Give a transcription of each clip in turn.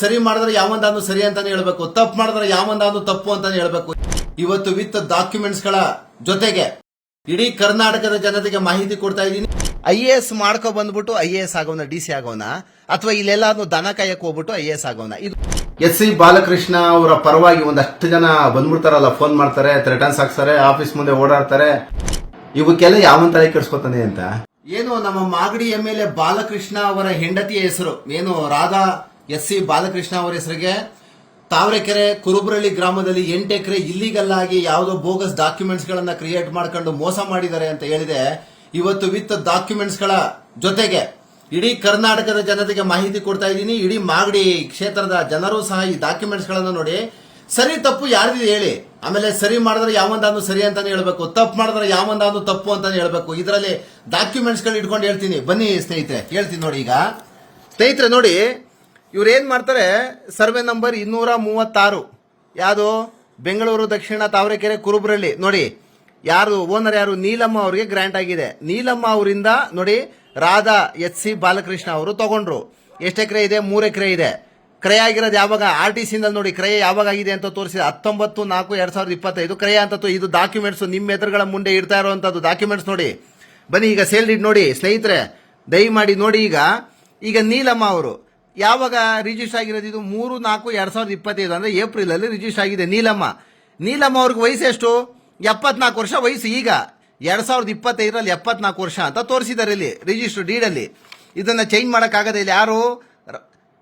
ಸರಿ ಮಾಡಿದ್ರೆ ಯಾವೊಂದಾದ್ರು ಸರಿ ಅಂತಾನೆ ಹೇಳ್ಬೇಕು. ತಪ್ಪು ಮಾಡಿದ್ರೆ ಯಾವೊಂದಾದ್ರು ತಪ್ಪು ಅಂತಾನೆ ಹೇಳ್ಬೇಕು. ಇವತ್ತು ವಿತ್ ಡಾಕ್ಯುಮೆಂಟ್ಸ್ಗಳ ಜೊತೆಗೆ ಇಡೀ ಕರ್ನಾಟಕದ ಜನತೆಗೆ ಮಾಹಿತಿ ಕೊಡ್ತಾ ಇದ್ದೀನಿ. ಐ ಎ ಎಸ್ ಮಾಡ್ಕೊ ಬಂದ್ಬಿಟ್ಟು ಐ ಎ ಎಸ್ ಆಗೋನ ಡಿ ಸಿ ಆಗೋನ ಅಥವಾ ಇಲ್ಲೆಲ್ಲಾದ್ರು ದನ ಕಾಯಕ್ ಹೋಗ್ಬಿಟ್ಟು ಐ ಎ ಎಸ್ ಆಗೋನ ಇದು ಎಸ್ ಸಿ ಬಾಲಕೃಷ್ಣ ಅವರ ಪರವಾಗಿ ಒಂದಷ್ಟು ಜನ ಬಂದ್ಬಿಡ್ತಾರಲ್ಲ ಫೋನ್ ಮಾಡ್ತಾರೆ ಥ್ರೆಟನ್ಸ್ ಹಾಕ್ತಾರೆ ಆಫೀಸ್ ಮುಂದೆ ಓಡಾಡ್ತಾರೆ. ಇವಕ್ಕೆಲ್ಲ ಯಾವನ್ ತಲೆ ಕೆಡ್ಸ್ಕೊತಾನೆ ಅಂತ? ಏನು ನಮ್ಮ Magadi M L A Balakrishna ಅವರ ಹೆಂಡತಿಯ ಹೆಸರು? ಏನು ರಾಧಾ ಎಸ್ ಸಿ ಬಾಲಕೃಷ್ಣ ಅವರ ಹೆಸರಿಗೆ ತಾವರೆಕೆರೆ ಕುರುಬರಳ್ಳಿ ಗ್ರಾಮದಲ್ಲಿ ಎಂಟು ಎಕರೆ ಇಲ್ಲಿಗಲ್ ಆಗಿ ಯಾವುದೋ ಬೋಗಸ್ ಡಾಕ್ಯುಮೆಂಟ್ಸ್ ಗಳನ್ನ ಕ್ರಿಯೇಟ್ ಮಾಡ್ಕೊಂಡು ಮೋಸ ಮಾಡಿದ್ದಾರೆ ಅಂತ ಹೇಳಿದೆ. ಇವತ್ತು ವಿತ್ ಡಾಕ್ಯುಮೆಂಟ್ಸ್ಗಳ ಜೊತೆಗೆ ಇಡೀ ಕರ್ನಾಟಕದ ಜನತೆಗೆ ಮಾಹಿತಿ ಕೊಡ್ತಾ ಇದ್ದೀನಿ. ಇಡೀ ಮಾಗಡಿ ಕ್ಷೇತ್ರದ ಜನರು ಸಹ ಈ ಡಾಕ್ಯುಮೆಂಟ್ಸ್ ಗಳನ್ನ ನೋಡಿ, ಸರಿ ತಪ್ಪು ಯಾರ್ದಿದೆ ಹೇಳಿ? ಆಮೇಲೆ ಸರಿ ಮಾಡಿದ್ರೆ ಯಾವಂದಾನು ಸರಿ ಅಂತಾನೆ ಹೇಳ್ಬೇಕು. ತಪ್ಪು ಮಾಡಿದ್ರೆ ಯಾವಂದಾನು ತಪ್ಪು ಅಂತಾನೆ ಹೇಳ್ಬೇಕು. ಇದರಲ್ಲಿ ಡಾಕ್ಯುಮೆಂಟ್ಸ್ಗಳು ಇಟ್ಕೊಂಡು ಹೇಳ್ತೀನಿ. ಬನ್ನಿ ಸ್ನೇಹಿತರೆ, ಹೇಳ್ತೀನಿ ನೋಡಿ ಈಗ. ಸ್ನೇಹಿತರೆ ನೋಡಿ ಇವ್ರು ಮಾಡ್ತಾರೆ? ಸರ್ವೆ ನಂಬರ್ ಇನ್ನೂರ ಮೂವತ್ತಾರು. ಯಾವುದು? ಬೆಂಗಳೂರು, ದಕ್ಷಿಣ ತಾವರೆಕೆರೆ, ಕುರುಬ್ರಳ್ಳಿ. ನೋಡಿ, ಯಾರು, ಓನರ್ ಯಾರು? ನೀಲಮ್ಮ ಅವರಿಗೆ ಗ್ರಾಂಟ್ ಆಗಿದೆ. ನೀಲಮ್ಮ ಅವರಿಂದ ನೋಡಿ, ರಾಧಾ ಎಚ್ ಸಿ ಬಾಲಕೃಷ್ಣ ಅವರು ತಗೊಂಡ್ರು. ಎಷ್ಟು ಎಕರೆ ಇದೆ? ಮೂರು ಎಕರೆ ಇದೆ. ಕ್ರಯ ಆಗಿರೋದು ಯಾವಾಗ? ಆರ್ ಟಿ ಸಿಯಿಂದ ನೋಡಿ, ಕ್ರಯ ಯಾವಾಗ ಆಗಿದೆ ಅಂತ ತೋರಿಸಿದೆ. ಹತ್ತೊಂಬತ್ತು ನಾಲ್ಕು ಎರಡು ಸಾವಿರದ ಇಪ್ಪತ್ತೈದು ಕ್ರಯ ಅಂತ ಇದು ಡಾಕ್ಯುಮೆಂಟ್ಸ್ ನಿಮ್ಮ ಎದುರುಗಳ ಮುಂದೆ ಇಡ್ತಾ ಇರುವಂತದ್ದು ಡಾಕ್ಯುಮೆಂಟ್ಸ್ ನೋಡಿ. ಬನ್ನಿ, ಈಗ ಸೇಲ್ ನೋಡಿ. ಸ್ನೇಹಿತರೆ, ದಯಮಾಡಿ ನೋಡಿ ಈಗ. ಈಗ ನೀಲಮ್ಮ ಅವರು ಯಾವಾಗ ರಿಜಿಸ್ಟರ್ ಆಗಿರೋದು ಇದು? ಮೂರು, ನಾಲ್ಕು, ಎರಡ್ ಸಾವಿರದ ಇಪ್ಪತ್ತೈದು ಅಂದ್ರೆ ಏಪ್ರಿಲ್ ಅಲ್ಲಿ ರಿಜಿಸ್ಟರ್ ಆಗಿದೆ ನೀಲಮ್ಮ. ನೀಲಮ್ಮ ಅವ್ರಿಗೆ ವಯಸ್ಸು ಎಷ್ಟು? ಎಪ್ಪತ್ನಾಲ್ಕು ವರ್ಷ ವಯಸ್ಸು ಈಗ. ಎರಡು ಸಾವಿರದ ಇಪ್ಪತ್ತೈದರಲ್ಲಿ ಎಪ್ಪತ್ನಾಲ್ಕು ವರ್ಷ ಅಂತ ತೋರಿಸಿದ್ದಾರೆ ಇಲ್ಲಿ ರಿಜಿಸ್ಟರ್ ಡೀಡಲ್ಲಿ ಇದನ್ನ ಚೇಂಜ್ ಮಾಡೋಕ್ಕಾಗದೆ ಇಲ್ಲಿ ಯಾರು?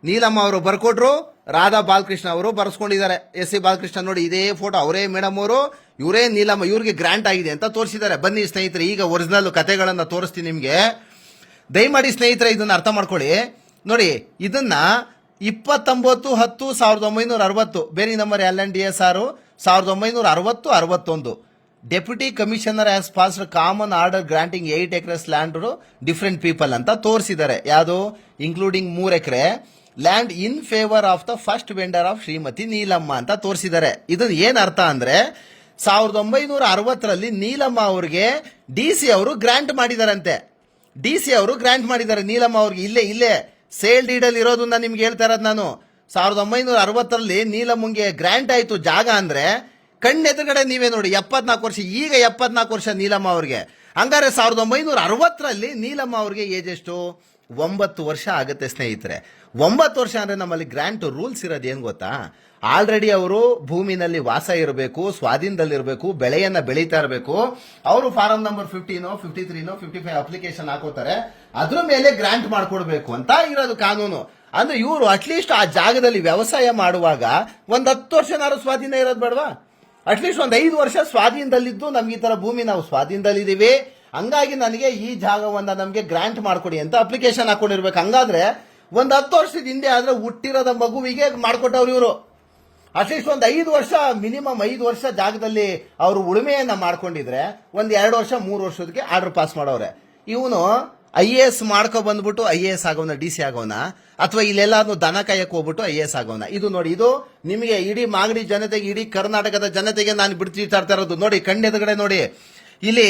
ನೀಲಮ್ಮ ಅವರು ಬರ್ಕೊಟ್ರು, ರಾಧಾ ಬಾಲಕೃಷ್ಣ ಅವರು ಬರ್ಸ್ಕೊಂಡಿದ್ದಾರೆ. ಎಸ್ ಸಿ ಬಾಲಕೃಷ್ಣ ನೋಡಿ, ಇದೇ ಫೋಟೋ ಅವರೇ ಮೇಡಮ್ ಅವರು, ಇವರೇ ನೀಲಮ್ಮ, ಇವ್ರಿಗೆ ಗ್ರಾಂಟ್ ಆಗಿದೆ ಅಂತ ತೋರಿಸಿದ್ದಾರೆ. ಬನ್ನಿ ಸ್ನೇಹಿತರೆ, ಈಗ ಒರಿಜಿನಲ್ ಕತೆಗಳನ್ನ ತೋರಿಸ್ತೀನಿ ನಿಮಗೆ. ದಯಮಾಡಿ ಸ್ನೇಹಿತರೆ, ಇದನ್ನು ಅರ್ಥ ಮಾಡ್ಕೊಳ್ಳಿ. ನೋಡಿ, ಇದನ್ನ ಇಪ್ಪತ್ತೊಂಬತ್ತು, ಹತ್ತು, ಸಾವಿರದ ಒಂಬೈನೂರ ಅರವತ್ತು ಬೇರೆ number L N D S R ಸಾವಿರದ ಒಂಬೈನೂರ ಅರವತ್ತು ಅರವತ್ತೊಂದು deputy commissioner as pass common order granting eight acres land different people ಅಂತ ತೋರಿಸಿದ್ದಾರೆ. ಯಾವುದು? ಇನ್ಕ್ಲೂಡಿಂಗ್ ಮೂರ್ acre land in favour of the first vendor of Shrimati Neelamma ಅಂತ ತೋರಿಸಿದ್ದಾರೆ. ಇದು ಏನ್ ಅರ್ಥ ಅಂದ್ರೆ, ಸಾವಿರದ ಒಂಬೈನೂರ ಅರವತ್ತರಲ್ಲಿ ನೀಲಮ್ಮ ಅವರಿಗೆ ಡಿ ಸಿ ಅವರು ಗ್ರಾಂಟ್ ಮಾಡಿದಾರಂತೆ. ಡಿ ಸಿ ಅವರು ಗ್ರಾಂಟ್ ಮಾಡಿದ್ದಾರೆ. ನೀಲಮ್ಮ ಅವ್ರಿಗೆ ಇಲ್ಲೇ ಇಲ್ಲೇ. ಸೇಲ್ ಡೀಡಲ್ಲಿ ಇರೋದನ್ನ ನಿಮ್ಗೆ ಹೇಳ್ತಾ ಇರೋದು ನಾನು. ಸಾವಿರದ ಒಂಬೈನೂರ ಅರವತ್ತರಲ್ಲಿ ನೀಲಮ್ಮಂಗೆ ಗ್ರಾಂಟ್ ಆಯಿತು ಜಾಗ ಅಂದ್ರೆ ಕಣ್ಣೆದುರುಗಡೆ ನೀವೇ ನೋಡಿ, ಎಪ್ಪತ್ನಾಲ್ಕು ವರ್ಷ, ಈಗ ಎಪ್ಪತ್ನಾಲ್ಕು ವರ್ಷ ನೀಲಮ್ಮ ಅವ್ರಿಗೆ. ಹಂಗಾರೆ ಸಾವಿರದ ಒಂಬೈನೂರ ಅರವತ್ತರಲ್ಲಿ ನೀಲಮ್ಮ ಅವ್ರಿಗೆ ಏಜ್ ಎಷ್ಟು? ಒಂಬತ್ತು ವರ್ಷ ಆಗುತ್ತೆ ಸ್ನೇಹಿತರೆ. ಒಂಬತ್ತು ವರ್ಷ ಅಂದ್ರೆ ನಮ್ಮಲ್ಲಿ ಗ್ರ್ಯಾಂಟ್ ರೂಲ್ಸ್ ಇರೋದು ಏನು ಗೊತ್ತಾ? ಆಲ್ರೆಡಿ ಅವರು ಭೂಮಿನಲ್ಲಿ ವಾಸ ಇರಬೇಕು, ಸ್ವಾಧೀನದಲ್ಲಿರಬೇಕು, ಬೆಳೆಯನ್ನ ಬೆಳೀತಾ ಇರಬೇಕು. ಅವರು ಫಾರಂ ನಂಬರ್ ಫಿಫ್ಟೀನೋ ಫಿಫ್ಟಿ ತ್ರೀನೋ ಫಿಫ್ಟಿ ಫೈವ್ ಅಪ್ಲಿಕೇಶನ್ ಹಾಕೋತಾರೆ. ಅದ್ರ ಮೇಲೆ ಗ್ರಾಂಟ್ ಮಾಡ್ಕೊಡ್ಬೇಕು ಅಂತ ಇರೋದು ಕಾನೂನು. ಅಂದ್ರೆ ಇವರು ಅಟ್ಲೀಸ್ಟ್ ಆ ಜಾಗದಲ್ಲಿ ವ್ಯವಸಾಯ ಮಾಡುವಾಗ ಒಂದ್ ಹತ್ತು ವರ್ಷನಾದ್ರು ಸ್ವಾಧೀನ ಇರೋದು ಬೇಡವಾ? ಅಟ್ಲೀಸ್ಟ್ ಒಂದ್ ಐದು ವರ್ಷ ಸ್ವಾಧೀನದಲ್ಲಿದ್ದು ನಮ್ಗೆ ಈ ತರ ಭೂಮಿ ನಾವು ಸ್ವಾಧೀನದಲ್ಲಿದ್ದೀವಿ. ಹಂಗಾಗಿ ನನಗೆ ಈ ಜಾಗವನ್ನ ನಮಗೆ ಗ್ರಾಂಟ್ ಮಾಡ್ಕೊಡಿ ಅಂತ ಅಪ್ಲಿಕೇಶನ್ ಹಾಕೊಂಡಿರ್ಬೇಕು. ಹಂಗಾದ್ರೆ ಒಂದ್ ಹತ್ತು ವರ್ಷದ ಹಿಂದೆ ಆದ್ರೆ ಹುಟ್ಟಿರೋದ ಮಗುವಿಗೆ ಮಾಡ್ಕೊಟ್ಟವ್ರು ಇವರು. ಅಟ್ಲೀಸ್ಟ್ ಒಂದು ಐದು ವರ್ಷ ಮಿನಿಮಮ್ ಐದು ವರ್ಷ ಜಾಗದಲ್ಲಿ ಅವರು ಉಳುಮೆಯನ್ನ ಮಾಡ್ಕೊಂಡಿದ್ರೆ ಒಂದು ಎರಡು ವರ್ಷ, ಮೂರು ವರ್ಷದಕ್ಕೆ ಆರ್ಡರ್ ಪಾಸ್ ಮಾಡೋರೆ ಇವನು ಐ ಎ ಎಸ್ ಮಾಡ್ಕೊ ಬಂದ್ಬಿಟ್ಟು ಐ ಎ ಎಸ್ ಆಗೋನ ಡಿ ಸಿ ಆಗೋನ, ಅಥವಾ ಇಲ್ಲೆಲ್ಲಾದ್ರೂ ದನ ಕಾಯಕ್ ಹೋಗ್ಬಿಟ್ಟು ಐ ಎ ಎಸ್ ಆಗೋನ. ಇದು ನೋಡಿ, ಇದು ನಿಮಗೆ ಇಡೀ ಮಾಗಡಿ ಜನತೆಗೆ, ಇಡೀ ಕರ್ನಾಟಕದ ಜನತೆಗೆ ನಾನು ಬಿಡ್ತೀತಾ ಇರೋದು. ನೋಡಿ, ಕಣ್ಣೆದುರುಗಡೆ ನೋಡಿ. ಇಲ್ಲಿ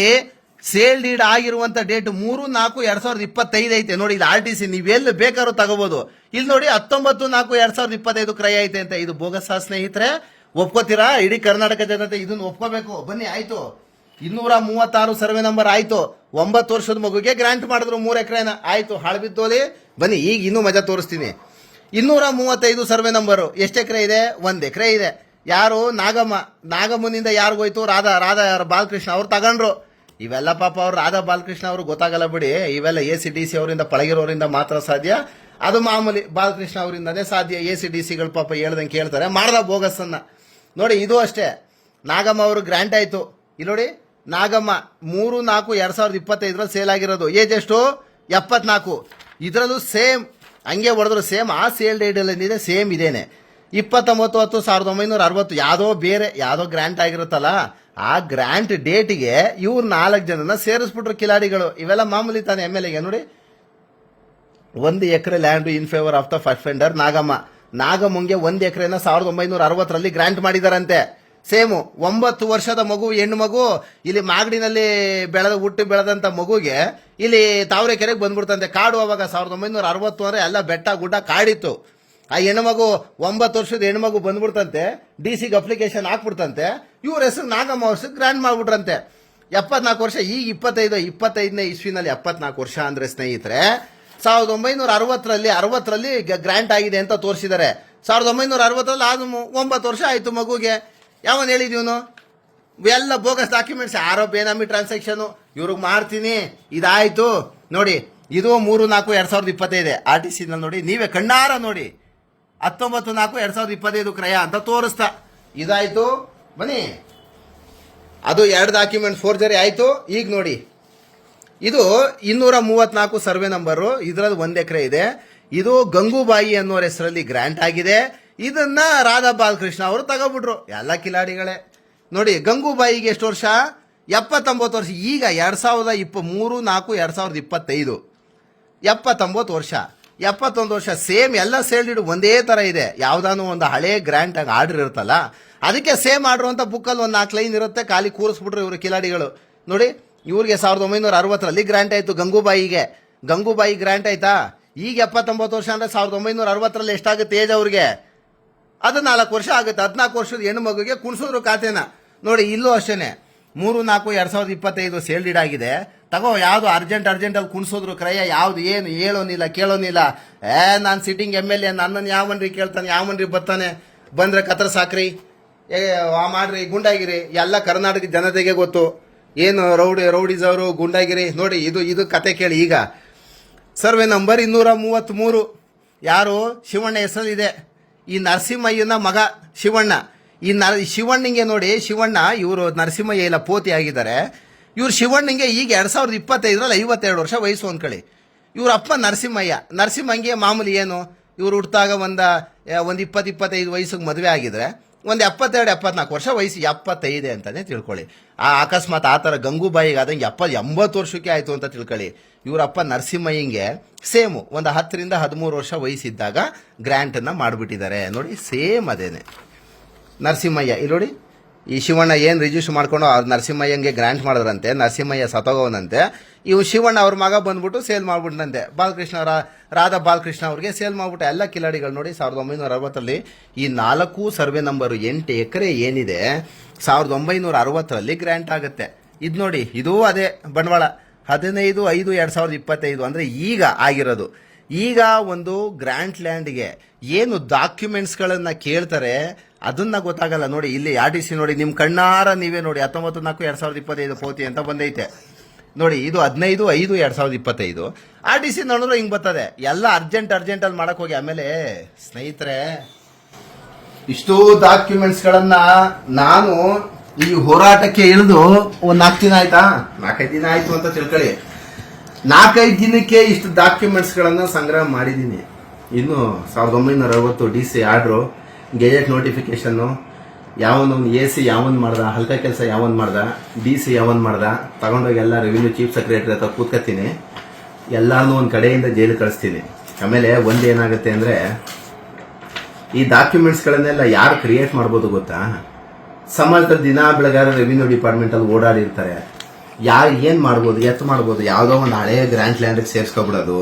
ಸೇಲ್ ಡೀಡ್ ಆಗಿರುವಂತ ಡೇಟ್ ಮೂರು, ನಾಲ್ಕು, ಎರಡ್ ಸಾವಿರದ ಇಪ್ಪತ್ತೈದು ಐತೆ. ನೋಡಿ, ಇದು ಆರ್ ಟಿ ಸಿ ನೀವೆಲ್ಲಿ ಬೇಕಾದ್ರೂ ತಗೋಬಹುದು ಇಲ್ಲಿ ನೋಡಿ, ಹತ್ತೊಂಬತ್ತು, ನಾಲ್ಕು, ಎರಡ್ ಸಾವಿರದ ಇಪ್ಪತ್ತೈದು ಕ್ರಯ ಐತೆ ಅಂತ. ಇದು ಬೋಗಸ ಸ್ನೇಹಿತರೆ, ಒಪ್ಕೋತೀರಾ? ಇಡೀ ಕರ್ನಾಟಕ ಜನತೆ ಇದನ್ನ ಒಪ್ಕೋಬೇಕು. ಬನ್ನಿ, ಆಯ್ತು. ಇನ್ನೂರ ಮೂವತ್ತಾರು ಸರ್ವೆ ನಂಬರ್ ಆಯ್ತು. ಒಂಬತ್ತು ವರ್ಷದ ಮಗುಗೆ ಗ್ರಾಂಟ್ ಮಾಡಿದ್ರು ಮೂರು ಎಕರೆನ. ಆಯ್ತು ಹಾಳ್ಬಿದ್ದೋಲಿ ಬನ್ನಿ, ಈಗ ಇನ್ನೂ ಮಜಾ ತೋರಿಸ್ತೀನಿ. ಇನ್ನೂರ ಮೂವತ್ತೈದು ಸರ್ವೆ ನಂಬರು. ಎಷ್ಟು ಎಕರೆ ಇದೆ? ಒಂದ್ ಎಕರೆ ಇದೆ. ಯಾರು? ನಾಗಮ್ಮ. ನಾಗಮ್ಮನಿಂದ ಯಾರಿಗೋಯ್ತು ರಾಧಾ ರಾಧಾ ಬಾಲಕೃಷ್ಣ ಅವ್ರು ತಗೊಂಡ್ರು. ಇವೆಲ್ಲ ಪಾಪ ಅವ್ರು ರಾಧಾ ಬಾಲಕೃಷ್ಣ ಅವ್ರಿಗೆ ಗೊತ್ತಾಗಲ್ಲ ಬಿಡಿ. ಇವೆಲ್ಲ ಎ ಸಿ ಡಿ ಸಿ ಅವರಿಂದ ಪಳಗಿರೋರಿಂದ ಮಾತ್ರ ಸಾಧ್ಯ. ಅದು ಮಾಮೂಲಿ ಬಾಲಕೃಷ್ಣ ಅವರಿಂದನೇ ಸಾಧ್ಯ. ಎ ಸಿ ಡಿ ಸಿಗಳು ಪಾಪ ಹೇಳ್ದಂಗೆ ಕೇಳ್ತಾರೆ. ಮಾಡ್ದ ಬೋಗಸ್ ಅನ್ನ ನೋಡಿ, ಇದು ಅಷ್ಟೇ. ನಾಗಮ್ಮ ಅವರು ಗ್ರಾಂಟ್ ಆಯ್ತು. ಇಲ್ಲಿ ನೋಡಿ, ನಾಗಮ್ಮ ಮೂರು ನಾಲ್ಕು ಎರಡು ಸಾವಿರದ ಇಪ್ಪತ್ತೈದರಲ್ಲಿ ಸೇಲ್ ಆಗಿರೋದು. ಏಜ್ ಎಷ್ಟು? ಎಪ್ಪತ್ನಾಲ್ಕು. ಇದರಲ್ಲೂ ಸೇಮ್ ಹಂಗೆ ಹೊಡೆದ್ರು ಸೇಮ್ ಆ ಸೇಲ್ ಡೇಟ್ ಏನಿದೆ ಸೇಮ್ ಇದೇನೆ. ಇಪ್ಪತ್ತೊಂಬತ್ತು ಹತ್ತು ಸಾವಿರದ ಒಂಬೈನೂರ ಅರವತ್ತು. ಯಾವುದೋ ಬೇರೆ, ಯಾವುದೋ ಗ್ರ್ಯಾಂಟ್ ಆಗಿರುತ್ತಲ್ಲ. ಆ ಗ್ರ್ಯಾಂಟ್ ಡೇಟಿಗೆ ಇವ್ರು ನಾಲ್ಕು ಜನನ ಸೇರಿಸ್ಬಿಟ್ರು ಕಿಲಾಡಿಗಳು. ಇವೆಲ್ಲ ಮಾಮೂಲಿ ತಾನೆ ಎಂ ಎಲ್ ಎಗೆ. ನೋಡಿ, ಒಂದು acre land in favour of the first vendor Nagamma. ನಾಗಮ್ಮಂಗೆ ಒಂದು ಎಕರೆನ ಸಾವಿರದ ಒಂಬೈನೂರ ಅರವತ್ತರಲ್ಲಿ ಗ್ರಾಂಟ್ ಮಾಡಿದಾರಂತೆ. ಸೇಮು, ಒಂಬತ್ತು ವರ್ಷದ ಮಗು, ಹೆಣ್ಣು ಮಗು, ಇಲ್ಲಿ ಮಾಗಡಿನಲ್ಲಿ ಬೆಳೆದ, ಹುಟ್ಟು ಬೆಳೆದಂಥ ಮಗುಗೆ ಇಲ್ಲಿ ತಾವರೆಕೆರೆಗೆ ಬಂದ್ಬಿಡ್ತಂತೆ. ಕಾಡು ಅವಾಗ ಸಾವಿರದ ಒಂಬೈನೂರ ಅರವತ್ತು ಅಂದರೆ ಎಲ್ಲ ಬೆಟ್ಟ ಗುಡ್ಡ ಕಾಡಿತ್ತು. ಆ ಹೆಣ್ಮಗು ಒಂಬತ್ತು ವರ್ಷದ ಹೆಣ್ಮಗು ಬಂದ್ಬಿಡ್ತಂತೆ, ಡಿ ಸಿಗೆ ಅಪ್ಲಿಕೇಶನ್ ಹಾಕ್ಬಿಡ್ತಂತೆ, ಇವ್ರ ಹೆಸರು ನಾಗಮ್ಮ ವರ್ಷ ಗ್ರ್ಯಾಂಡ್ ಮಾಡ್ಬಿಟ್ರಂತೆ. ಎಪ್ಪತ್ನಾಲ್ಕು ವರ್ಷ, ಈಗ ಇಪ್ಪತ್ತೈದು, ಇಪ್ಪತ್ತೈದನೇ ಇಸ್ವಿನಲ್ಲಿ ಎಪ್ಪತ್ನಾಲ್ಕು ವರ್ಷ ಅಂದ್ರೆ ಸ್ನೇಹಿತರೆ, ಸಾವಿರದ ಒಂಬೈನೂರ ಅರವತ್ತರಲ್ಲಿ ಅರವತ್ತರಲ್ಲಿ ಗ್ರ್ಯಾಂಟ್ ಆಗಿದೆ ಅಂತ ತೋರಿಸಿದ್ದಾರೆ. ಸಾವಿರದ ಒಂಬೈನೂರ ಅರವತ್ತರಲ್ಲಿ ಆದ ಒಂಬತ್ತು ವರ್ಷ ಆಯಿತು ಮಗುಗೆ. ಯಾವನ್ ಹೇಳಿದೀವನು ಎಲ್ಲ ಬೋಗಸ್ ಡಾಕ್ಯುಮೆಂಟ್ಸ್ ಯಾರೋ ಬೇನಾಮಿ ಟ್ರಾನ್ಸಾಕ್ಷನು ಇವ್ರಿಗೆ ಮಾಡ್ತೀನಿ ಇದಾಯಿತು. ನೋಡಿ, ಇದು ಮೂರು ನಾಲ್ಕು ಎರಡು ಸಾವಿರದ ಇಪ್ಪತ್ತೈದು, ಆರ್ ಟಿ ಸಿನಲ್ಲಿ ನೋಡಿ, ನೀವೇ ಕಣ್ಣಾರ ನೋಡಿ. ಹತ್ತೊಂಬತ್ತು ನಾಲ್ಕು ಎರಡ್ ಸಾವಿರದ ಇಪ್ಪತ್ತೈದು ಕ್ರಯ ಅಂತ ತೋರಿಸ್ತಾ. ಇದಾಯ್ತು. ಬನ್ನಿ. ಅದು ಎರಡು ಡಾಕ್ಯುಮೆಂಟ್ ಫೋರ್ಜರಿ ಆಯಿತು. ಈಗ ನೋಡಿ. ಇದು ಇನ್ನೂರ ಮೂವತ್ನಾಲ್ಕು ಸರ್ವೆ ನಂಬರು. ಇದರಲ್ಲಿ ಒಂದು ಎಕರೆ ಇದೆ. ಇದು ಗಂಗೂಬಾಯಿ ಅನ್ನೋರ ಹೆಸರಲ್ಲಿ ಗ್ರಾಂಟ್ ಆಗಿದೆ. ಇದನ್ನ ರಾಧಾ ಬಾಲಕೃಷ್ಣ ಅವರು ತಗೋಬಿಟ್ರು. ಎಲ್ಲ ಕಿಲಾಡಿಗಳೇ. ನೋಡಿ, ಗಂಗೂಬಾಯಿಗೆ ಎಷ್ಟು ವರ್ಷ? ಎಪ್ಪತ್ತೊಂಬತ್ತು ವರ್ಷ. ಈಗ ಎರಡ್ ಸಾವಿರದ ಇಪ್ಪ ಮೂರು ನಾಲ್ಕು, ಎರಡ್ ಸಾವಿರದ ಇಪ್ಪತ್ತೈದು. ಎಪ್ಪತ್ತೊಂಬತ್ತು ವರ್ಷ. ಎಪ್ಪತ್ತೊಂದು ವರ್ಷ ಸೇಮ್ ಎಲ್ಲ ಸೇಲ್ಡ್ ಒಂದೇ ತರ ಇದೆ. ಯಾವ್ದಾನು ಒಂದು ಹಳೆ ಗ್ರ್ಯಾಂಟ್ ಆಗಿ ಆರ್ಡರ್ ಇರುತ್ತಲ್ಲ, ಅದಕ್ಕೆ ಸೇಮ್ ಆರ್ಡರ್ ಅಂತ ಬುಕ್ಕಲ್ಲಿ ಒಂದು ನಾಲ್ಕು ಲೈನ್ ಇರುತ್ತೆ, ಖಾಲಿ ಕೂರಿಸ್ಬಿಟ್ರು ಇವರು ಕಿಲಾಡಿಗಳು. ನೋಡಿ, ಇವ್ರಿಗೆ ಸಾವಿರದ ಒಂಬೈನೂರ ಅರವತ್ತರಲ್ಲಿ ಗ್ರಾಂಟ್ ಆಯ್ತು ಗಂಗೂಬಾಯಿಗೆ. ಗಂಗೂಬಾಯಿ ಗ್ರಾಂಟ್ ಆಯ್ತಾ? ಈಗ ಎಪ್ಪತ್ತೊಂಬತ್ತು ವರ್ಷ ಅಂದ್ರೆ ಸಾವಿರದ ಒಂಬೈನೂರ ಅರವತ್ತರಲ್ಲಿ ಎಷ್ಟಾಗುತ್ತೆ ಏಜ್ ಅವ್ರಿಗೆ? ಅದು ನಾಲ್ಕು ವರ್ಷ ಆಗುತ್ತೆ, ಹದಿನಾಲ್ಕು ವರ್ಷದ ಹೆಣ್ಣು ಮಗುಗೆ ಕುಣಿಸಿದ್ರು ಖಾತೆನ. ನೋಡಿ, ಇಲ್ಲೂ ಅಷ್ಟೇನೆ. ಮೂರು ನಾಲ್ಕು ಎರಡ್ ಸಾವಿರದ ಇಪ್ಪತ್ತೈದು ಸೇಲ್ಡ್ ಆಗಿದೆ. ತಗೋ, ಯಾವುದು ಅರ್ಜೆಂಟ್ ಅರ್ಜೆಂಟ್ ಅಲ್ಲಿ ಕುಣಿಸೋದ್ರು ಕ್ರಯ, ಯಾವ್ದು ಏನು ಹೇಳೋನಿಲ್ಲ ಕೇಳೋನಿಲ್ಲ ಏ, ನಾನು ಸಿಟ್ಟಿಂಗ್ ಎಂ ಎಲ್ ಎ ನನ್ನನ್ನು ಯಾವನ್ರಿ ಕೇಳ್ತಾನೆ, ಯಾವನ್ರಿ ಬರ್ತಾನೆ ಬಂದ್ರೆ ಕತ್ರ ಸಾಕ್ರಿ. ಏ, ಆ, ಮಾಡ್ರಿ, ಗುಂಡಾಗಿರಿ. ಎಲ್ಲ ಕರ್ನಾಟಕ ಜನತೆಗೆ ಗೊತ್ತು. ಏನು ರೌಡಿ ರೌಡೀಸ್ ಅವರು ಗುಂಡಾಗಿರಿ. ನೋಡಿ, ಇದು ಇದು ಕತೆ ಕೇಳಿ ಈಗ. ಸರ್ವೆ ನಂಬರ್ ಇನ್ನೂರ ಮೂವತ್ತ್ಮೂರು ಯಾರು? ಶಿವಣ್ಣ ಹೆಸರಿದೆ ಈ ನರಸಿಂಹಯ್ಯನ ಮಗ ಶಿವಣ್ಣ. ಈ ನರ ಶಿವಣ್ಣಂಗೆ ನೋಡಿ, ಶಿವಣ್ಣ, ಇವರು ನರಸಿಂಹಯ್ಯ ಇಲ್ಲ ಪೋತಿ ಆಗಿದ್ದಾರೆ. ಇವ್ರು ಶಿವಣ್ಣಂಗೆ ಈಗ ಎರಡು ಸಾವಿರದ ಇಪ್ಪತ್ತೈದರಲ್ಲಿ ಐವತ್ತೆರಡು ವರ್ಷ ವಯಸ್ಸು ಅಂದ್ಕೊಳ್ಳಿ. ಇವ್ರ ಅಪ್ಪ ನರಸಿಂಹಯ್ಯ. ನರಸಿಂಹಂಗೆ ಮಾಮೂಲಿ ಏನು? ಇವ್ರು ಹುಟ್ಟಿದಾಗ ಒಂದ ಒಂದು ಇಪ್ಪತ್ತು, ಇಪ್ಪತ್ತೈದು ವಯಸ್ಸಿಗೆ ಮದುವೆ ಆಗಿದ್ರೆ, ಒಂದು ಎಪ್ಪತ್ತೆರಡು, ಎಪ್ಪತ್ನಾಲ್ಕು ವರ್ಷ ವಯಸ್ಸು ಎಪ್ಪತ್ತೈದೆ ಅಂತಲೇ ತಿಳ್ಕೊಳ್ಳಿ. ಆ ಅಕಸ್ಮಾತ್ ಆ ಥರ ಗಂಗೂಬಾಯಿಗೆ ಆದಂಗೆ ಎಪ್ಪ, ಎಂಬತ್ತು ವರ್ಷಕ್ಕೆ ಆಯಿತು ಅಂತ ತಿಳ್ಕೊಳ್ಳಿ. ಇವರಪ್ಪ ನರಸಿಂಹಯ್ಯಂಗೆ ಸೇಮು, ಒಂದು ಹತ್ತರಿಂದ ಹದಿಮೂರು ವರ್ಷ ವಯಸ್ಸಿದ್ದಾಗ ಗ್ರ್ಯಾಂಟನ್ನು ಮಾಡಿಬಿಟ್ಟಿದ್ದಾರೆ. ನೋಡಿ, ಸೇಮ್ ಅದೇನೆ. ನರಸಿಂಹಯ್ಯ. ಇಲ್ಲಿ ನೋಡಿ, ಈ ಶಿವಣ್ಣ ಏನು ರಿಜಿಸ್ಟರ್ ಮಾಡ್ಕೊಂಡು ಅವ್ರು ನರಸಿಂಹಯ್ಯಂಗೆ ಗ್ರ್ಯಾಂಟ್ ಮಾಡಿದ್ರಂತೆ, ನರಸಿಂಹಯ್ಯ ಸತೋಗವನಂತೆ ಇವು ಶಿವಣ್ಣ ಅವ್ರ ಮಗ ಬಂದ್ಬಿಟ್ಟು ಸೇಲ್ ಮಾಡ್ಬಿಟ್ಟಂತೆ ಬಾಲಕೃಷ್ಣ ರಾ- ರಾಧಾ ಬಾಲಕೃಷ್ಣ ಅವ್ರಿಗೆ ಸೇಲ್ ಮಾಡ್ಬಿಟ್ಟು. ಎಲ್ಲ ಕಿಲಾಡಿಗಳು ನೋಡಿ, ಸಾವಿರದ ಒಂಬೈನೂರ ಅರವತ್ತರಲ್ಲಿ ಈ ನಾಲ್ಕು ಸರ್ವೆ ನಂಬರು ಎಂಟು ಎಕರೆ ಏನಿದೆ, ಸಾವಿರದ ಒಂಬೈನೂರ ಅರವತ್ತರಲ್ಲಿ ಗ್ರ್ಯಾಂಟ್ ಆಗುತ್ತೆ. ಇದು ನೋಡಿ, ಇದೂ ಅದೇ ಬಂಡವಾಳ. ಹದಿನೈದು, ಐದು, ಎರಡು ಸಾವಿರದ ಇಪ್ಪತ್ತೈದು ಅಂದರೆ ಈಗ ಆಗಿರೋದು. ಈಗ ಒಂದು ಗ್ರ್ಯಾಂಟ್ ಲ್ಯಾಂಡ್ಗೆ ಏನು ಡಾಕ್ಯುಮೆಂಟ್ಸ್ಗಳನ್ನು ಕೇಳ್ತಾರೆ ಅದನ್ನ ಗೊತ್ತಾಗಲ್ಲ. ನೋಡಿ, ಇಲ್ಲಿ ಆರ್ ಟಿ ಸಿ ನೋಡಿ, ನಿಮ್ ಕಣ್ಣಾರ ನೀವೇ ನೋಡಿ, ಹತ್ತೊಂಬತ್ತು, ನಾಲ್ಕು, ಎರಡ್ ಸಾವಿರದ ಇಪ್ಪತ್ತೈದು ಪೋತಿ ಅಂತ ಬಂದೈತೆ. ನೋಡಿ, ಇದು ಹದಿನೈದು, ಐದು, ಎರಡ್ ಸಾವಿರದ ಇಪ್ಪತ್ತೈದು. ಆರ್ ಟಿ ಸಿ ನೋಡಿದ್ರೆ ಹಿಂಗ್ ಬರ್ತದೆ. ಎಲ್ಲ ಅರ್ಜೆಂಟ್ ಅರ್ಜೆಂಟ್ ಅಲ್ಲಿ ಮಾಡಕ್ ಹೋಗಿ, ಆಮೇಲೆ ಸ್ನೇಹಿತರೆ, ಇಷ್ಟು ಡಾಕ್ಯುಮೆಂಟ್ಸ್ ಗಳನ್ನ ನಾನು ಈ ಹೋರಾಟಕ್ಕೆ ಇಳಿದು ಒಂದ್ ನಾಲ್ಕು ದಿನ ಆಯ್ತಾ? ನಾಲ್ಕೈದು ದಿನ ಆಯ್ತು ಅಂತ ತಿಳ್ಕೊಳ್ಳಿ. ನಾಲ್ಕೈದು ದಿನಕ್ಕೆ ಇಷ್ಟು ಡಾಕ್ಯುಮೆಂಟ್ಸ್ ಗಳನ್ನ ಸಂಗ್ರಹ ಮಾಡಿದ್ದೀನಿ. ಇನ್ನು ಸಾವಿರದ ಒಂಬೈನೂರ ಅರವತ್ತು D C order gazette notification ಯಾವನು ಎ ಸಿ ಯಾವನ್ ಮಾಡ್ದ, ಹಲ್ಕ ಕೆಲಸ ಯಾವನ್ ಮಾಡ್ದ ಡಿ ಸಿ ಯಾವನ್ ಮಾಡ್ದ, ತಗೊಂಡೋಗಿ ಎಲ್ಲ ರೆವಿನ್ಯೂ ಚೀಫ್ ಸೆಕ್ರೆಟರಿ ಹತ್ರ ಕೂತ್ಕೊತೀನಿ ಎಲ್ಲಾನು ಒಂದು ಕಡೆಯಿಂದ ಜೈಲು ಕಳಿಸ್ತೀನಿ. ಆಮೇಲೆ ಒಂದು ಏನಾಗುತ್ತೆ ಅಂದ್ರೆ, ಈ ಡಾಕ್ಯುಮೆಂಟ್ಸ್ಗಳನ್ನೆಲ್ಲ ಯಾರು ಕ್ರಿಯೇಟ್ ಮಾಡ್ಬೋದು ಗೊತ್ತಾ? ಸಮಾಜದ ದಿನ ಬೆಳಗಾರ ರೆವಿನ್ಯೂ ಡಿಪಾರ್ಟ್ಮೆಂಟ್ ಅಲ್ಲಿ ಓಡಾಡಿರ್ತಾರೆ ಯಾರು ಏನು ಮಾಡ್ಬೋದು ಎತ್ ಮಾಡ್ಬೋದು, ಯಾವುದೋ ಒಂದು ಹಳೆಯ ಗ್ರ್ಯಾಂಡ್ ಲ್ಯಾಂಡ್ ಸೇರ್ಸ್ಕೊಬಿಡೋದು.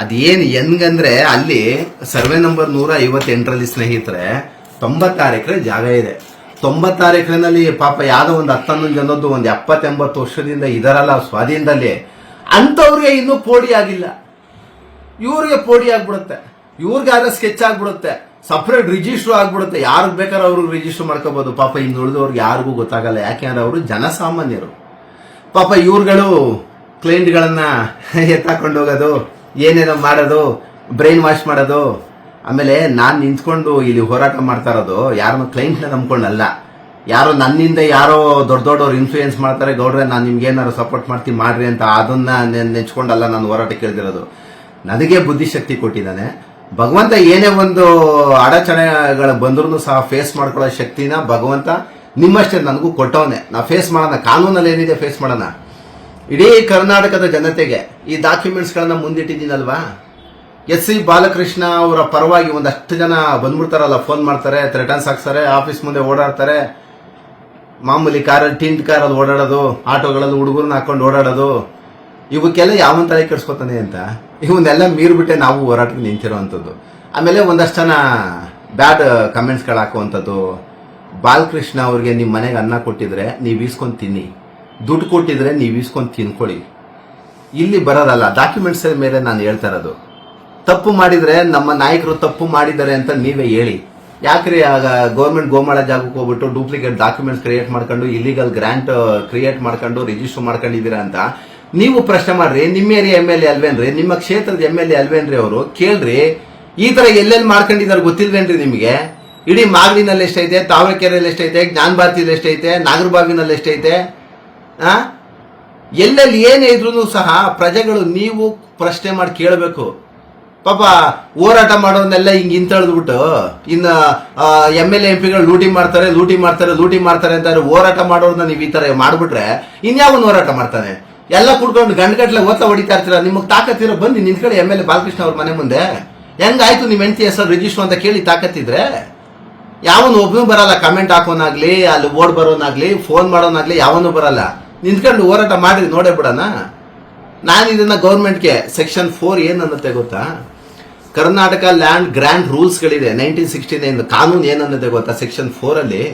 ಅದೇನ್ ಹೆಂಗಂದ್ರೆ ಅಲ್ಲಿ ಸರ್ವೆ ನಂಬರ್ ನೂರ ಐವತ್ತೆಂಟರಲ್ಲಿ ಸ್ನೇಹಿತರೆ ತೊಂಬತ್ತಾರು ಎಕರೆ ಜಾಗ ಇದೆ. ತೊಂಬತ್ತಾರು ಎಕರೆನಲ್ಲಿ ಪಾಪ ಯಾವುದೋ ಒಂದು ಹತ್ತೊಂದು ಜನದ್ದು ಒಂದು ಎಪ್ಪತ್ತೆಂಬತ್ತು ವರ್ಷದಿಂದ ಇದರಲ್ಲ ಸ್ವಾಧೀನದಲ್ಲಿ. ಅಂಥವ್ರಿಗೆ ಇನ್ನೂ ಪೋಡಿ ಆಗಿಲ್ಲ. ಇವ್ರಿಗೆ ಪೋಡಿ ಆಗ್ಬಿಡುತ್ತೆ. ಇವ್ರಿಗಾದ್ರೆ ಸ್ಕೆಚ್ ಆಗ್ಬಿಡುತ್ತೆ. ಸಪ್ರೇಟ್ ರಿಜಿಸ್ಟರ್ ಆಗ್ಬಿಡುತ್ತೆ. ಯಾರಿಗೆ ಬೇಕಾದ್ರೆ ಅವ್ರಿಗೆ ರಿಜಿಸ್ಟರ್ ಮಾಡ್ಕೋಬೋದು. ಪಾಪ ಇನ್ನು ಉಳಿದವ್ರಿಗೆ ಯಾರಿಗೂ ಗೊತ್ತಾಗಲ್ಲ. ಯಾಕೆಂದ್ರೆ ಅವರು ಜನಸಾಮಾನ್ಯರು. ಪಾಪ ಇವ್ರುಗಳು ಕ್ಲೈಂಟ್ಗಳನ್ನು ಎತ್ತಾಕೊಂಡು ಹೋಗೋದು. ಏನೇನೋ ಮಾಡೋದು ಬ್ರೈನ್ ವಾಶ್ ಮಾಡೋದು. ಆಮೇಲೆ ನಾನು ನಿಂತ್ಕೊಂಡು ಇಲ್ಲಿ ಹೋರಾಟ ಮಾಡ್ತಾ ಇರೋದು ಯಾರನ್ನು ಕ್ಲೈಂಟ್ನ ನಂಬ್ಕೊಂಡಲ್ಲ. ಯಾರೋ ನನ್ನಿಂದ ಯಾರೋ ದೊಡ್ಡ ದೊಡ್ಡವ್ರು ಇನ್ಫ್ಲೂಯೆನ್ಸ್ ಮಾಡ್ತಾರೆ, ಗೌಡ್ರೆ ನಾನು ನಿಮ್ಗೆ ಏನಾರು ಸಪೋರ್ಟ್ ಮಾಡ್ತೀನಿ, ಮಾಡ್ರಿ ಅಂತ ಅದನ್ನ ನೆನ್- ನೆಚ್ಕೊಂಡಲ್ಲ ನಾನು ಹೋರಾಟ ಕೇಳ್ದಿರೋದು. ನನಗೆ ಬುದ್ಧಿಶಕ್ತಿ ಕೊಟ್ಟಿದ್ದಾನೆ. ಭಗವಂತ ಏನೇ ಒಂದು ಅಡಚಣೆಗಳು ಬಂದ್ರೂ ಸಹ ಫೇಸ್ ಮಾಡ್ಕೊಳ್ಳೋ ಶಕ್ತಿನ ಭಗವಂತ ನಿಮ್ಮಷ್ಟೇ ನನಗೂ ಕೊಟ್ಟವನೇ. ನಾ ಫೇಸ್ ಮಾಡೋಣ ಕಾನೂನಲ್ಲಿ ಏನಿದೆ ಫೇಸ್ ಮಾಡೋಣ. ಇಡೀ ಕರ್ನಾಟಕದ ಜನತೆಗೆ ಈ ಡಾಕ್ಯುಮೆಂಟ್ಸ್ಗಳನ್ನ ಮುಂದಿಟ್ಟಿದ್ದೀನಲ್ವಾ? ಎಸ್ ಸಿ ಬಾಲಕೃಷ್ಣ ಅವರ ಪರವಾಗಿ ಒಂದಷ್ಟು ಜನ ಬಂದ್ಬಿಡ್ತಾರಲ್ಲ ಫೋನ್ ಮಾಡ್ತಾರೆ ಥ್ರೆಟನ್ಸ್ ಹಾಕ್ತಾರೆ ಆಫೀಸ್ ಮುಂದೆ ಓಡಾಡ್ತಾರೆ. ಮಾಮೂಲಿ ಕಾರಲ್ಲಿ ಟಿಂಟ್ ಕಾರಲ್ಲಿ ಓಡಾಡೋದು, ಆಟೋಗಳಲ್ಲಿ ಹುಡುಗರನ್ನ ಹಾಕೊಂಡು ಓಡಾಡೋದು. ಇವಕ್ಕೆಲ್ಲ ಯಾವನ್ ತಲೆ ಕೆಡಿಸ್ಕೊತಾನೆ ಅಂತ? ಇವನ್ನೆಲ್ಲ ಮೀರ್ಬಿಟ್ಟೆ ನಾವು ಹೋರಾಟಕ್ಕೆ ನಿಂತಿರೋವಂಥದ್ದು ಆಮೇಲೆ ಒಂದಷ್ಟು ಜನ ಬ್ಯಾಡ್ ಕಮೆಂಟ್ಸ್ಗಳು ಹಾಕುವಂಥದ್ದು. ಬಾಲಕೃಷ್ಣ ಅವ್ರಿಗೆ ನಿಮ್ಮ ಮನೆಗೆ ಅನ್ನ ಕೊಟ್ಟಿದ್ರೆ ನೀವು ಈಸ್ಕೊಂಡು ತಿನ್ನಿ. ದುಡ್ಡು ಕೊಟ್ಟಿದ್ರೆ ನೀವು ಇಸ್ಕೊಂಡು ತಿನ್ಕೊಳ್ಳಿ. ಇಲ್ಲಿ ಬರೋದಲ್ಲ ಡಾಕ್ಯುಮೆಂಟ್ಸ್ ಮೇಲೆ ನಾನು ಹೇಳ್ತಾ ಇರೋದು. ತಪ್ಪು ಮಾಡಿದ್ರೆ ನಮ್ಮ ನಾಯಕರು ತಪ್ಪು ಮಾಡಿದ್ದಾರೆ ಅಂತ ನೀವೇ ಹೇಳಿ. ಯಾಕ್ರಿ ಆಗ ಗೌರ್ಮೆಂಟ್ ಗೋಮಾಳ ಜಾಗಕ್ಕೆ ಹೋಗ್ಬಿಟ್ಟು ಡೂಪ್ಲಿಕೇಟ್ ಡಾಕ್ಯುಮೆಂಟ್ಸ್ ಕ್ರಿಯೇಟ್ ಮಾಡ್ಕೊಂಡು ಇಲ್ಲಿಗಲ್ ಗ್ರಾಂಟ್ ಕ್ರಿಯೇಟ್ ಮಾಡ್ಕೊಂಡು ರಿಜಿಸ್ಟರ್ ಮಾಡ್ಕೊಂಡಿದ್ದೀರಾ ಅಂತ? ನೀವು ಪ್ರಶ್ನೆ ಮಾಡ್ರಿ, ನಿಮ್ಮ ಏರಿಯಾ ಎಂ ಎಲ್ ಎ ಅಲ್ವೇನ್ರಿ? ನಿಮ್ಮ ಕ್ಷೇತ್ರದ ಎಂ ಎಲ್ ಎ ಅಲ್ವೇನ್ರಿ ಅವರು? ಕೇಳ್ರಿ. ಈ ತರ ಎಲ್ಲೆಲ್ಲಿ ಮಾಡ್ಕೊಂಡಿದ್ದಾರೆ ಗೊತ್ತಿಲ್ವೇನ್ರಿ ನಿಮಗೆ? ಇಡೀ ಮಾಗಡಿನಲ್ಲಿ ಎಷ್ಟೈತೆ ತಾವರೆಕೆರೆಯಲ್ಲಿ ಎಷ್ಟೈತೆ, ಜ್ಞಾನ ಭಾರತಿಯಲ್ಲಿ ಎಷ್ಟೈತೆ, ನಾಗರಬಾವಿನಲ್ಲಿ ಎಷ್ಟೈತೆ? ಎಲ್ಲೆಲ್ಲಿ ಏನೇ ಇದ್ರೂ ಸಹ ಪ್ರಜೆಗಳು ನೀವು ಪ್ರಶ್ನೆ ಮಾಡಿ ಕೇಳಬೇಕು. ಪಾಪ ಹೋರಾಟ ಮಾಡೋದನ್ನೆಲ್ಲ ಹಿಂಗೆ ಹಿಂತಳಿದ್ಬಿಟ್ಟು, ಇನ್ನ ಎಂ ಎಲ್ ಎಂ ಪಿಗಳು ಲೂಟಿ ಮಾಡ್ತಾರೆ ಲೂಟಿ ಮಾಡ್ತಾರೆ ಲೂಟಿ ಮಾಡ್ತಾರೆ ಅಂತ ಹೋರಾಟ ಮಾಡೋದನ್ನ ನೀವು ಈ ಥರ ಮಾಡಿಬಿಟ್ರೆ ಇನ್ಯಾವನು ಹೋರಾಟ ಮಾಡ್ತಾನೆ? ಎಲ್ಲ ಕುಡ್ಕೊಂಡು ಗಂಡ್ಗಟ್ಲೆ ಓದ್ತಾ ಹೊಡಿತಾ ಇರ್ತೀರ? ನಿಮಗೆ ತಾಕತ್ತಿರೋ ಬಂದು ನಿಂತ್ಕೊಳ್ಳಿ ಎಂ ಎಲ್ ಎ ಬಾಲಕೃಷ್ಣ ಅವ್ರ ಮನೆ ಮುಂದೆ. ಹೆಂಗಾಯ್ತು ನಿಮ್ಮ ಹೆಂಡತಿ ಹೆಸರು ರಿಜಿಸ್ಟರ್ ಅಂತ ಕೇಳಿ ತಾಕತ್ತಿದ್ರೆ? ಯಾವನು ಒಬ್ಬನು ಬರಲ್ಲ ಕಮೆಂಟ್ ಹಾಕೋನಾಗ್ಲಿ, ಅಲ್ಲಿ ಓಡ್ ಬರೋನಾಗ್ಲಿ ಫೋನ್ ಮಾಡೋನಾಗ್ಲಿ, ಯಾವನು ಬರಲ್ಲ. ನಿಂತ್ಕೊಂಡು ಹೋರಾಟ ಮಾಡಿ ನೋಡೇ ಬಿಡೋಣ? ನಾನು ಇದನ್ನ ಗೌರ್ಮೆಂಟ್ಗೆ ಸೆಕ್ಷನ್ ಫೋರ್ ಏನನ್ನತ್ತೆ ಗೊತ್ತಾ? ಕರ್ನಾಟಕ ಲ್ಯಾಂಡ್ ಗ್ರ್ಯಾಂಡ್ ರೂಲ್ಸ್ಗಳಿದೆ. ನೈನ್ಟೀನ್ ಸಿಕ್ಸ್ಟಿ ನೈನ್ ಕಾನೂನು ಏನನ್ನತ್ತೆ ಗೊತ್ತಾ ಸೆಕ್ಷನ್ ಫೋರಲ್ಲಿ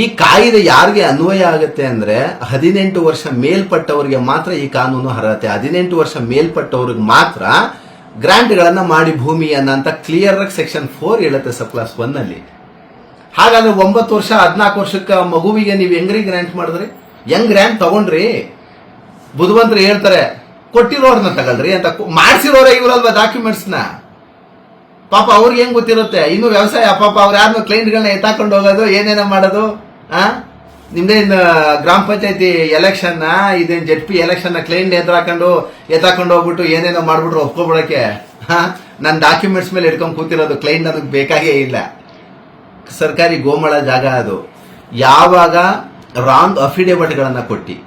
ಈ ಕಾಯಿದೆ ಯಾರಿಗೆ ಅನ್ವಯ ಆಗುತ್ತೆ ಅಂದ್ರೆ ಹದಿನೆಂಟು ವರ್ಷ ಮೇಲ್ಪಟ್ಟವರಿಗೆ ಮಾತ್ರ ಈ ಕಾನೂನು ಅರ್ಹತೆ. ಹದಿನೆಂಟು ವರ್ಷ ಮೇಲ್ಪಟ್ಟವ್ರಿಗೆ ಮಾತ್ರ ಗ್ರ್ಯಾಂಟ್ಗಳನ್ನು ಮಾಡಿ ಭೂಮಿಯನ್ನ ಅಂತ ಕ್ಲಿಯರ್ ಆಗಿ ಸೆಕ್ಷನ್ ಫೋರ್ ಹೇಳುತ್ತೆ ಸಬ್ ಕ್ಲಾಸ್ ಒನ್ನಲ್ಲಿ ಹಾಗಾದ್ರೆ ಒಂಬತ್ತು ವರ್ಷ, ಹದಿನಾಲ್ಕು ವರ್ಷಕ್ಕೆ ಮಗುವಿಗೆ ನೀವು ಹೆಂಗ್ರಿ ಗ್ರ್ಯಾಂಟ್ ಮಾಡಿದ್ರಿ? ಹೆಂಗ್ ರ್ಯಾಂಕ್ ತಗೊಂಡ್ರಿ. ಬುದ್ಧಿವಂತರು ಹೇಳ್ತಾರೆ, ಕೊಟ್ಟಿರೋರ್ನ ತಗಲ್ರಿ ಅಂತ ಮಾಡಿಸಿರೋರ ಇವರಲ್ವಾ ಡಾಕ್ಯುಮೆಂಟ್ಸ್ನ ಪಾಪ ಅವ್ರಿಗೆ ಹೆಂಗ್ ಗೊತ್ತಿರುತ್ತೆ? ಇನ್ನು ವ್ಯವಸಾಯ, ಪಾಪ ಅವ್ರು ಯಾರನ್ನ ಕ್ಲೈಂಟ್ಗಳನ್ನ ಎತ್ತಾಕೊಂಡು ಹೋಗೋದು, ಏನೇನೋ ಮಾಡೋದು, ಆ? ನಿಮ್ದೇನ್ ಗ್ರಾಮ ಪಂಚಾಯತಿ ಎಲೆಕ್ಷನ್ ಇದೇನ್ ಜೆಡ್ ಪಿ ಎಲೆಕ್ಷನ್ ಕ್ಲೈಂಟ್ ಎತ್ತಾಕೊಂಡು ಎತ್ತಾಕೊಂಡು ಹೋಗ್ಬಿಟ್ಟು ಏನೇನೋ ಮಾಡ್ಬಿಟ್ರು ಒಪ್ಕೊಬಿಡಕ್ಕೆ? ನನ್ನ ಡಾಕ್ಯುಮೆಂಟ್ಸ್ ಮೇಲೆ ಇಟ್ಕೊಂಡು ಕೂತಿರೋದು ಕ್ಲೈಂಟ್ ಅದಕ್ಕೆ ಬೇಕಾಗೇ ಇಲ್ಲ. ಸರ್ಕಾರಿ ಗೋಮಳ ಜಾಗ ಅದು. ಯಾವಾಗ ರಾಂಗ್ ಅಫಿಡೇವಿಟ್ಗಳನ್ನ ಕೊಟ್ಟಿ.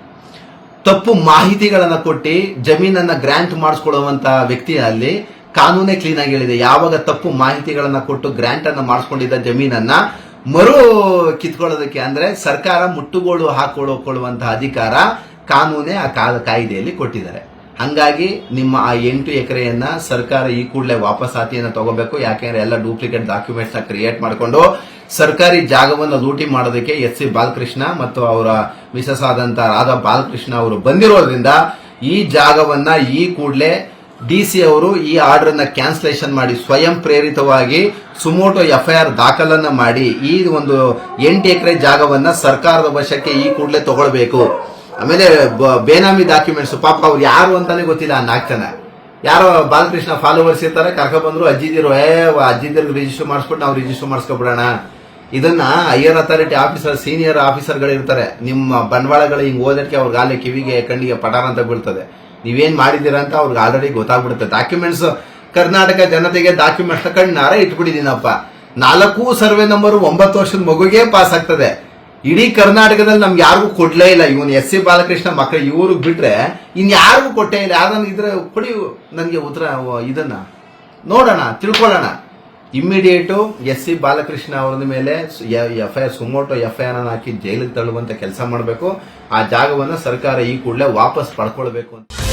ತಪ್ಪು ಮಾಹಿತಿಗಳನ್ನು ಕೊಟ್ಟು, ಜಮೀನನ್ನ ಮಾಡಿಸ್ಕೊಳ್ಳುವಂತ ವ್ಯಕ್ತಿ ಅಲ್ಲಿ ಕಾನೂನೇ ಕ್ಲೀನ್ ಆಗಿ ಹೇಳಿದೆ. ಯಾವಾಗ ತಪ್ಪು ಮಾಹಿತಿಗಳನ್ನು ಕೊಟ್ಟು ಗ್ರಾಂಟ್ ಅನ್ನು ಮಾಡಿಸ್ಕೊಂಡಿದ್ದ ಜಮೀನನ್ನ ಮರು ಕಿತ್ಕೊಳ್ಳೋದಕ್ಕೆ ಅಂದ್ರೆ ಸರ್ಕಾರ ಮುಟ್ಟುಗೋಲು ಹಾಕೊಳ್ಳುವಂತಹ ಅಧಿಕಾರ ಕಾನೂನೇ ಆ ಕಾಲ ಕಾಯ್ದೆಯಲ್ಲಿ ಕೊಟ್ಟಿದ್ದಾರೆ. ಹಂಗಾಗಿ ನಿಮ್ಮ ಆ ಎಂಟು ಎಕರೆಯನ್ನ ಸರ್ಕಾರ ಈ ಕೂಡಲೇ ವಾಪಸಾತಿಯನ್ನ ತಗೋಬೇಕು. ಯಾಕೆಂದ್ರೆ ಎಲ್ಲ ಡೂಪ್ಲಿಕೇಟ್ ಡಾಕ್ಯುಮೆಂಟ್ಸ್ನ ಕ್ರಿಯೇಟ್ ಮಾಡಿಕೊಂಡು ಸರ್ಕಾರಿ ಜಾಗವನ್ನು ಲೂಟಿ ಮಾಡೋದಕ್ಕೆ ಎಸ್ ಸಿ ಬಾಲಕೃಷ್ಣ ಮತ್ತು ಅವರ ಮಿಸಸ್ ಆದಂತ ರಾಧಾ ಬಾಲಕೃಷ್ಣ ಅವರು ಬಂದಿರೋದ್ರಿಂದ ಈ ಜಾಗವನ್ನ ಈ ಕೂಡಲೇ ಡಿ ಸಿ ಅವರು ಈ ಆರ್ಡರ್ ಅನ್ನ ಕ್ಯಾನ್ಸಲೇಷನ್ ಮಾಡಿ ಸ್ವಯಂ ಪ್ರೇರಿತವಾಗಿ ಸುಮೋಟೋ ಎಫ್ಐಆರ್ ದಾಖಲನ್ನ ಮಾಡಿ ಈ ಒಂದು ಎಂಟು ಎಕರೆ ಜಾಗವನ್ನ ಸರ್ಕಾರದ ವಶಕ್ಕೆ ಈ ಕೂಡಲೇ ತಗೊಳ್ಬೇಕು. ಆಮೇಲೆ ಬೇನಾಮಿ ಡಾಕ್ಯುಮೆಂಟ್ಸ್, ಪಾಪ ಅವ್ರು ಯಾರು ಅಂತಾನೆ ಗೊತ್ತಿಲ್ಲ ಆ ನಾಲ್ಕು ಜನ. ಯಾರೋ ಬಾಲಕೃಷ್ಣ ಫಾಲೋವರ್ಸ್ ಇರ್ತಾರೆ ಕರ್ಕೊಂಡ್ ಬಂದ್ರು ಅಜ್ಜಿದಿರು, ಏ, ಅಜ್ಜಿದಿರ್ಗೆ ರಿಜಿಸ್ಟರ್ ಮಾಡಿಸ್ಬಿಟ್ಟು ನಾವು ರಿಜಿಸ್ಟರ್ ಮಾಡಿಸ್ಕೊಬಿಡೋಣ. ಇದನ್ನ ಹೈಯರ್ ಅಥಾರಿಟಿ ಆಫೀಸರ್ ಸೀನಿಯರ್ ಆಫೀಸರ್ಗಳು ಇರ್ತಾರೆ. ನಿಮ್ಮ ಬಂಡವಾಳಗಳು ಹಿಂಗ್ ಓದಕ್ಕೆ ಅವ್ರಿಗೆ ಗಾಲಿ ಕಿವಿಗೆ, ಕಣ್ಣಿಗೆ ಪಟಾರ ಅಂತ ಬೀಳ್ತದೆ. ನೀವೇನ್ ಮಾಡಿದೀರಾ ಅಂತ ಅವ್ರಿಗೆ ಆಲ್ರೆಡಿ ಗೊತ್ತಾಗ್ಬಿಡುತ್ತೆ. ಡಾಕ್ಯುಮೆಂಟ್ಸ್ ಕರ್ನಾಟಕ ಜನತೆಗೆ ಡಾಕ್ಯುಮೆಂಟ್ಸ್ ಕಣ್ಣಾರ ಇಟ್ಬಿಟ್ಟಿದ್ದೀನಪ್ಪ. ನಾಲ್ಕು ಸರ್ವೆ ನಂಬರ್ ಒಂಬತ್ತು ವರ್ಷದ ಮಗುಗೆ ಪಾಸ್ ಆಗ್ತದೆ. ಇಡೀ ಕರ್ನಾಟಕದಲ್ಲಿ ನಮ್ಗೆ ಯಾರಿಗೂ ಕೊಡ್ಲೇ ಇಲ್ಲ. ಇವನು ಎಸ್ ಸಿ ಬಾಲಕೃಷ್ಣ ಮಕ್ಕಳು ಇವ್ರಿಗೆ ಬಿಟ್ರೆ ಇನ್ ಯಾರಿಗೂ ಕೊಟ್ಟೇ ಇಲ್ಲ. ಯಾರನ್ನ ಇದ್ರೆ ಕೊಡಿ, ನನಗೆ ಉತ್ತರ, ಇದನ್ನ. ನೋಡೋಣ, ತಿಳ್ಕೊಳ್ಳೋಣ. ಇಮ್ಮಿಡಿಯೇಟು ಎಸ್ ಸಿ ಬಾಲಕೃಷ್ಣ ಅವರ ಮೇಲೆ F I R suo motu F I R ಹಾಕಿ ಜೈಲಿಗೆ ತಳ್ಳುವಂತ ಕೆಲಸ ಮಾಡಬೇಕು. ಆ ಜಾಗವನ್ನು ಸರ್ಕಾರ ಈ ಕೂಡಲೇ ವಾಪಸ್ ಪಡ್ಕೊಳ್ಬೇಕು ಅಂತ.